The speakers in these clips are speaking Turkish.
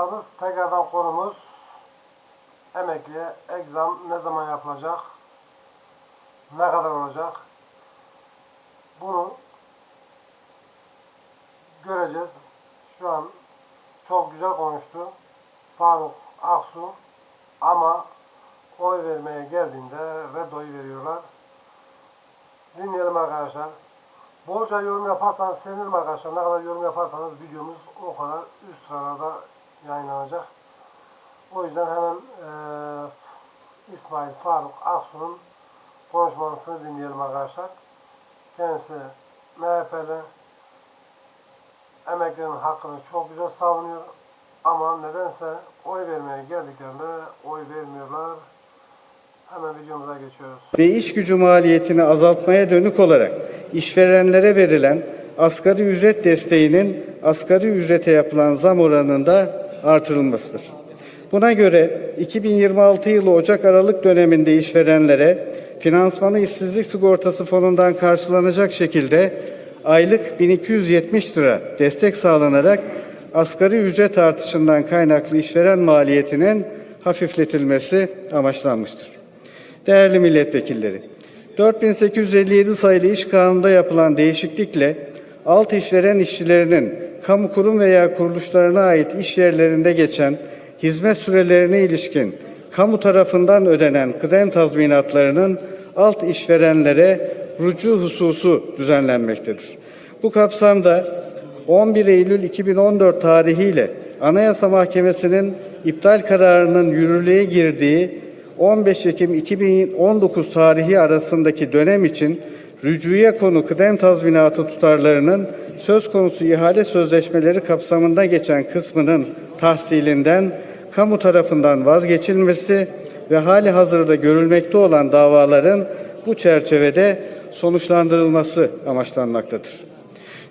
noktamız tekrardan konumuz emekliye egzam ne zaman yapılacak? Ne kadar olacak? Bunu göreceğiz. Şu an çok güzel konuştu Faruk Aksu ama oy vermeye geldiğinde redoyu veriyorlar. Dinleyelim arkadaşlar. Bolca yorum yaparsanız sevinirim arkadaşlar. Ne kadar yorum yaparsanız videomuz o kadar üst sırada yayınlanacak. O yüzden hemen eee İsmail Faruk Aksu'nun konuşmasını dinleyelim arkadaşlar. Kendisi MHP'li emeklilerin hakkını çok güzel savunuyor. Ama nedense oy vermeye geldiklerinde oy vermiyorlar. Hemen videomuza geçiyoruz. ve iş gücü maliyetini azaltmaya dönük olarak işverenlere verilen asgari ücret desteğinin asgari ücrete yapılan zam oranında artırılmasıdır. Buna göre 2026 yılı Ocak-Aralık döneminde işverenlere finansmanı işsizlik sigortası fonundan karşılanacak şekilde aylık 1270 lira destek sağlanarak asgari ücret artışından kaynaklı işveren maliyetinin hafifletilmesi amaçlanmıştır. Değerli milletvekilleri, 4857 sayılı iş kanununda yapılan değişiklikle alt işveren işçilerinin kamu kurum veya kuruluşlarına ait iş yerlerinde geçen hizmet sürelerine ilişkin kamu tarafından ödenen kıdem tazminatlarının alt işverenlere rücu hususu düzenlenmektedir. Bu kapsamda 11 Eylül 2014 tarihiyle Anayasa Mahkemesi'nin iptal kararının yürürlüğe girdiği 15 Ekim 2019 tarihi arasındaki dönem için rücuya konu kıdem tazminatı tutarlarının söz konusu ihale sözleşmeleri kapsamında geçen kısmının tahsilinden kamu tarafından vazgeçilmesi ve hali hazırda görülmekte olan davaların bu çerçevede sonuçlandırılması amaçlanmaktadır.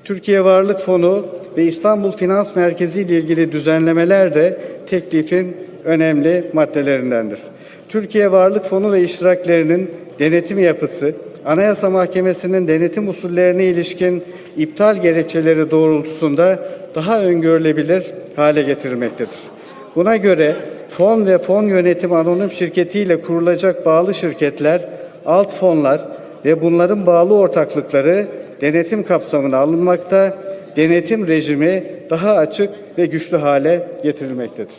Türkiye Varlık Fonu ve İstanbul Finans Merkezi ile ilgili düzenlemeler de teklifin önemli maddelerindendir. Türkiye Varlık Fonu ve iştiraklerinin denetim yapısı, Anayasa Mahkemesi'nin denetim usullerine ilişkin iptal gerekçeleri doğrultusunda daha öngörülebilir hale getirilmektedir. Buna göre fon ve fon yönetim anonim şirketiyle kurulacak bağlı şirketler, alt fonlar ve bunların bağlı ortaklıkları denetim kapsamına alınmakta, denetim rejimi daha açık ve güçlü hale getirilmektedir.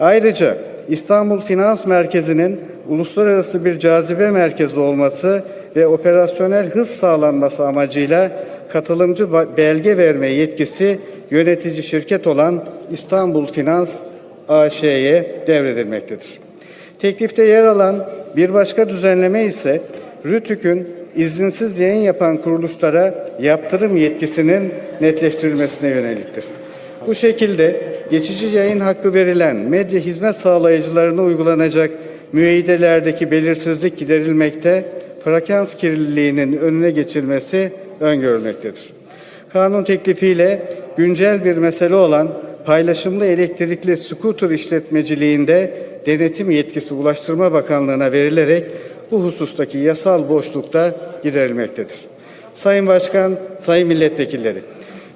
Ayrıca İstanbul Finans Merkezi'nin uluslararası bir cazibe merkezi olması ve operasyonel hız sağlanması amacıyla katılımcı belge verme yetkisi yönetici şirket olan İstanbul Finans AŞ'ye devredilmektedir. Teklifte yer alan bir başka düzenleme ise RÜTÜK'ün izinsiz yayın yapan kuruluşlara yaptırım yetkisinin netleştirilmesine yöneliktir. Bu şekilde geçici yayın hakkı verilen medya hizmet sağlayıcılarına uygulanacak müeyyidelerdeki belirsizlik giderilmekte, frekans kirliliğinin önüne geçilmesi öngörülmektedir. Kanun teklifiyle güncel bir mesele olan paylaşımlı elektrikli skuter işletmeciliğinde denetim yetkisi Ulaştırma Bakanlığı'na verilerek bu husustaki yasal boşlukta giderilmektedir. Sayın Başkan, Sayın Milletvekilleri,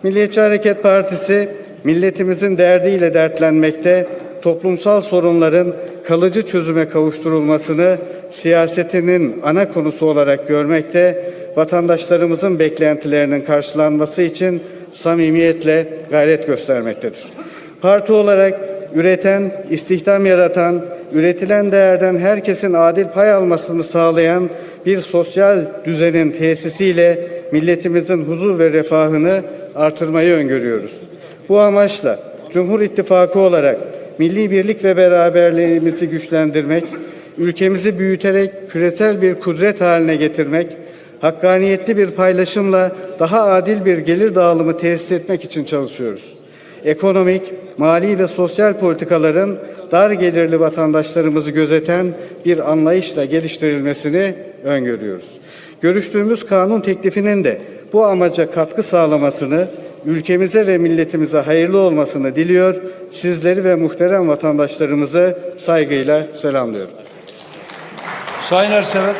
Milliyetçi Hareket Partisi milletimizin derdiyle dertlenmekte, toplumsal sorunların kalıcı çözüme kavuşturulmasını siyasetinin ana konusu olarak görmekte, vatandaşlarımızın beklentilerinin karşılanması için samimiyetle gayret göstermektedir. Parti olarak üreten, istihdam yaratan, üretilen değerden herkesin adil pay almasını sağlayan bir sosyal düzenin tesisiyle milletimizin huzur ve refahını artırmayı öngörüyoruz. Bu amaçla Cumhur İttifakı olarak milli birlik ve beraberliğimizi güçlendirmek, ülkemizi büyüterek küresel bir kudret haline getirmek, hakkaniyetli bir paylaşımla daha adil bir gelir dağılımı tesis etmek için çalışıyoruz. Ekonomik, mali ve sosyal politikaların dar gelirli vatandaşlarımızı gözeten bir anlayışla geliştirilmesini öngörüyoruz. Görüştüğümüz kanun teklifinin de bu amaca katkı sağlamasını, ülkemize ve milletimize hayırlı olmasını diliyor. Sizleri ve muhterem vatandaşlarımızı saygıyla selamlıyorum. Sayın Ersever.